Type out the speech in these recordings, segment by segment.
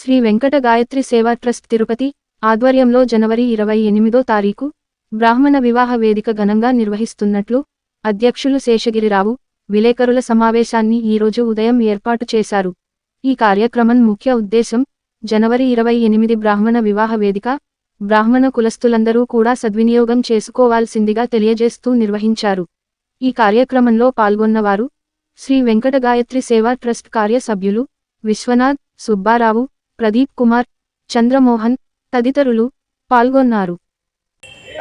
Shri Venkata Gayatri Seva trust Tirupati ఆధ్వర్యంలో జనవరి ఇరవై ఎనిమిదో తారీఖు బ్రాహ్మణ వివాహ వేదిక ఘనంగా నిర్వహిస్తున్నట్లు అధ్యక్షులు శేషగిరిరావు విలేకరుల సమావేశాన్ని ఈరోజు ఉదయం ఏర్పాటు చేశారు. ఈ కార్యక్రమం ముఖ్య ఉద్దేశం జనవరి ఇరవై ఎనిమిది బ్రాహ్మణ వివాహ వేదిక బ్రాహ్మణ కులస్తులందరూ కూడా సద్వినియోగం చేసుకోవాల్సిందిగా తెలియజేస్తూ నిర్వహించారు. ఈ కార్యక్రమంలో పాల్గొన్నవారు శ్రీ వెంకట గాయత్రి సేవా ట్రస్ట్ కార్యసభ్యులు విశ్వనాథ్ సుబ్బారావు ప్రదీప్ కుమార్ చంద్రమోహన్ తదితరులు పాల్గొన్నారు.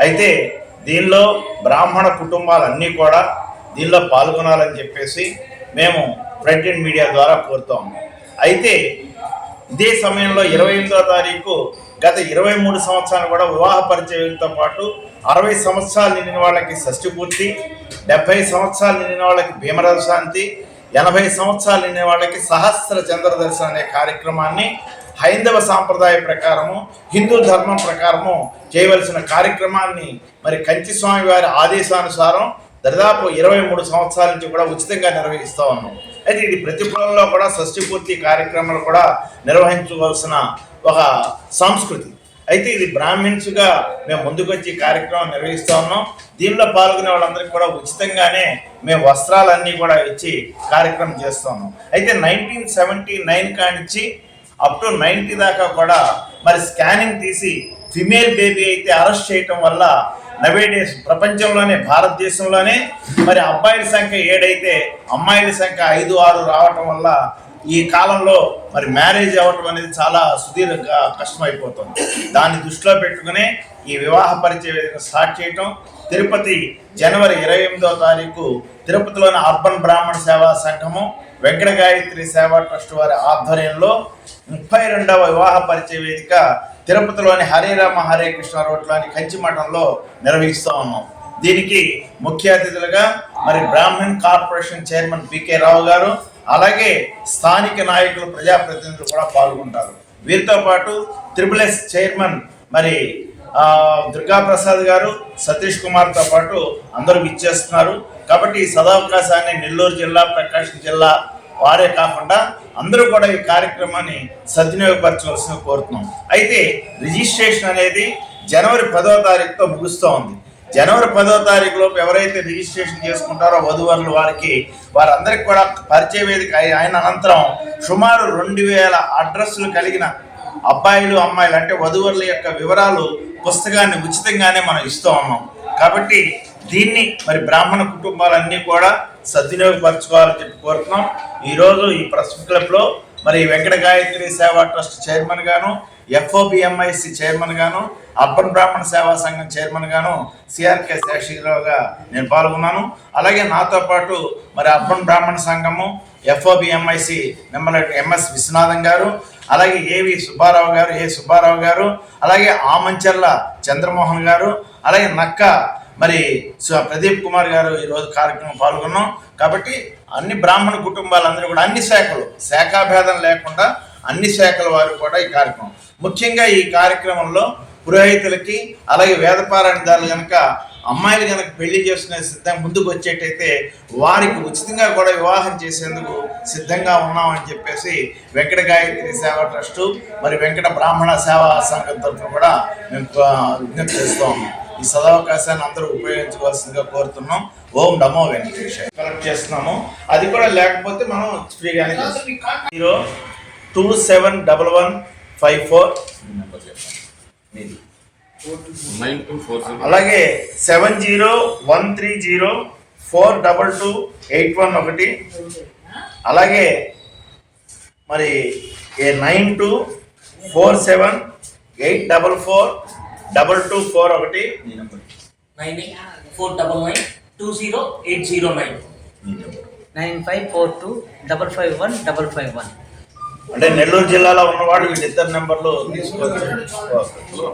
అయితే దీనిలో బ్రాహ్మణ కుటుంబాలన్నీ కూడా దీనిలో పాల్గొనాలని చెప్పేసి మేము ప్రింట్ అండ్ మీడియా ద్వారా కోరుతాం అయితే ఇదే సమయంలో ఇరవై ఎనిమిదో తారీఖు గత ఇరవై మూడు సంవత్సరాలు కూడా వివాహ పరిచయంతో పాటు అరవై సంవత్సరాలు నిండిన వాళ్ళకి షష్టి పూర్తి డెబ్బై సంవత్సరాలు నిండిన వాళ్ళకి భీమరథ శాంతి ఎనభై సంవత్సరాలు నిండిన వాళ్ళకి సహస్ర చంద్ర దర్శనం అనే కార్యక్రమాన్ని హైందవ సాంప్రదాయ ప్రకారము హిందూ ధర్మం ప్రకారము చేయవలసిన కార్యక్రమాన్ని మరి కంచి స్వామి వారి ఆదేశానుసారం దాదాపు ఇరవై మూడు సంవత్సరాల నుంచి కూడా ఉచితంగా నిర్వహిస్తూ ఉన్నాం. అయితే ఇది ప్రతి కులంలో కూడా షష్ఠి పూర్తి కార్యక్రమాలు కూడా నిర్వహించవలసిన ఒక సంస్కృతి. అయితే ఇది బ్రాహ్మిన్స్గా మేము ముందుకొచ్చి కార్యక్రమం నిర్వహిస్తూ ఉన్నాం. దీనిలో పాల్గొనే వాళ్ళందరికీ కూడా ఉచితంగానే మేము వస్త్రాలన్నీ కూడా ఇచ్చి కార్యక్రమం చేస్తున్నాం అయితే నైన్టీన్ సెవెంటీ నైన్ కానించి అప్ టు నైన్టీ దాకా కూడా మరి స్కానింగ్ తీసి ఫిమేల్ బేబీ అయితే అరెస్ట్ చేయటం వల్ల నవేడేస్ ప్రపంచంలోనే భారతదేశంలోనే మరి అబ్బాయిల సంఖ్య ఏడైతే అమ్మాయిల సంఖ్య ఐదు ఆరు రావటం వల్ల ఈ కాలంలో మరి మ్యారేజ్ అవ్వటం అనేది చాలా సుదీర్ఘంగా కష్టమైపోతుంది. దాన్ని దృష్టిలో పెట్టుకుని ఈ వివాహ పరిచయ వేదిక స్టార్ట్ చేయటం తిరుపతి జనవరి ఇరవై ఎనిమిదో తారీఖు తిరుపతిలోని అర్బన్ బ్రాహ్మణ సేవా సంఘము వెంకట గాయత్రి సేవా ట్రస్ట్ వారి ఆధ్వర్యంలో ముప్పై రెండవ వివాహ పరిచయ వేదిక తిరుపతిలోని హరే రామ హరే కృష్ణ రోడ్లోని కంచిమఠంలో నిర్వహిస్తూ ఉన్నాం. దీనికి ముఖ్య అతిథులుగా మరి Brahmin corporation chairman PK Rao గారు అలాగే స్థానిక నాయకులు ప్రజాప్రతినిధులు కూడా పాల్గొంటారు. వీరితో పాటు త్రిపుల్ ఎస్ చైర్మన్ మరి దుర్గాప్రసాద్ గారు సతీష్ కుమార్తో పాటు అందరూ ఇచ్చేస్తున్నారు కాబట్టి ఈ సదావకాశాన్ని నెల్లూరు జిల్లా ప్రకాశం జిల్లా వారే కాకుండా అందరూ కూడా ఈ కార్యక్రమాన్ని సద్వినియోగపరచవలసిన కోరుతున్నాం. అయితే రిజిస్ట్రేషన్ అనేది జనవరి పదవ తారీఖుతో ముగుస్తూ ఉంది. జనవరి పదో తారీఖు లోపు ఎవరైతే రిజిస్ట్రేషన్ చేసుకుంటారో వధువరులు వారికి వారందరికి కూడా పరిచయ వేదిక అయిన అనంతరం సుమారు రెండు వేల అడ్రస్లు కలిగిన అబ్బాయిలు అమ్మాయిలు అంటే వధువరుల యొక్క వివరాలు పుస్తకాన్ని ఉచితంగానే మనం ఇస్తూ ఉన్నాం. కాబట్టి దీన్ని మరి బ్రాహ్మణ కుటుంబాలన్నీ కూడా సద్వినియోగపరచుకోవాలని చెప్పి కోరుతున్నాం. ఈరోజు ఈ ప్రెస్ క్లబ్లో మరి వెంకట గాయత్రి సేవా ట్రస్ట్ చైర్మన్ గాను ఎఫ్ఓబిఎంఐసి చైర్మన్ గాను అర్బన్ బ్రాహ్మణ సేవా సంఘం చైర్మన్ గాను సిఆర్కే శేషగిరిరావుగా నేను పాల్గొన్నాను. అలాగే నాతో పాటు మరి అర్బన్ బ్రాహ్మణ సంఘము ఎఫ్ఓబిఎంఐసి మెంబర్ ఎంఎస్ విశ్వనాథం గారు అలాగే ఏవి సుబ్బారావు గారు ఏ సుబ్బారావు గారు అలాగే ఆమంచర్ల చంద్రమోహన్ గారు అలాగే నక్క మరి సు- ప్రదీప్ కుమార్ గారు ఈరోజు కార్యక్రమం పాల్గొన్నాం. కాబట్టి అన్ని బ్రాహ్మణ కుటుంబాలందరూ కూడా అన్ని శాఖలు శాఖాభేదం లేకుండా అన్ని శాఖల వారు కూడా ఈ కార్యక్రమం. ముఖ్యంగా ఈ కార్యక్రమంలో పురోహితులకి అలాగే వేదపారాయణదారులు కనుక అమ్మాయిలు కనుక పెళ్ళి చేసుకునే సిద్ధం ముందుకు వచ్చేటైతే వారికి ఉచితంగా కూడా వివాహం చేసేందుకు సిద్ధంగా ఉన్నామని చెప్పేసి వెంకట గాయత్రి సేవా ట్రస్టు మరి వెంకట బ్రాహ్మణ సేవా సంఘం తరఫున కూడా మేము విజ్ఞప్తి చేస్తూ ఉన్నాం. ఈ సదవకాశాన్ని అందరూ ఉపయోగించుకోవాల్సిందిగా కోరుతున్నాం. ఓం నమో వెంకటేష్ కలెక్ట్ చేస్తున్నాము. అది కూడా లేకపోతే మనం ఫ్రీగానే zero two seven double one five four. Number చెప్పండి. అలాగే seven zero one three zero four double two eight one ఒకటి. అలాగే మరి ఏ nine two four seven eight double four double two four ఒకటి. Nine eight four double nine two zero eight zero nine. Nine five four two double five one double five one అంటే నెల్లూరు జిల్లాలో ఉన్నవాడు వీళ్ళిద్దరు నెంబర్లు తీసుకోవచ్చు.